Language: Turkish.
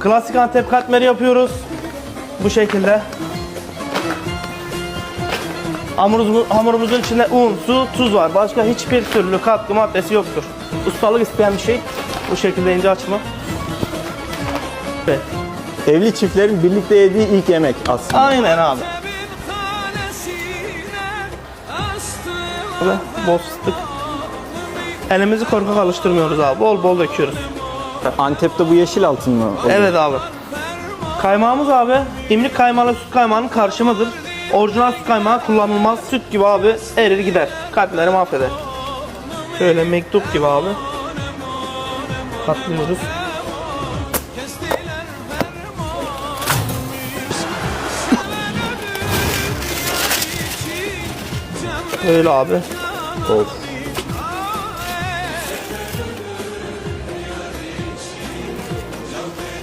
Klasik Antep katmeri yapıyoruz. Bu şekilde. Hamurumuz, hamurumuzun içinde un, su, tuz var. Başka hiçbir türlü katkı maddesi yoktur. Ustalık isteyen bir şey. Bu şekilde ince açma. Evet. Evli çiftlerin birlikte yediği ilk yemek aslında. Aynen abi. Böyle bol fıstık. Elimizi korkak alıştırmıyoruz abi. Bol bol döküyoruz. Antep'te bu yeşil altın mı? oluyor? Evet abi. Kaymağımız abi imlik kaymağıyla süt kaymağının karşımıdır. Orijinal süt kaymağı kullanılmaz. Süt gibi abi erir gider. Kalpleri mahveder. Şöyle mektup gibi abi. Katlıyoruz. Öyle abi. Of.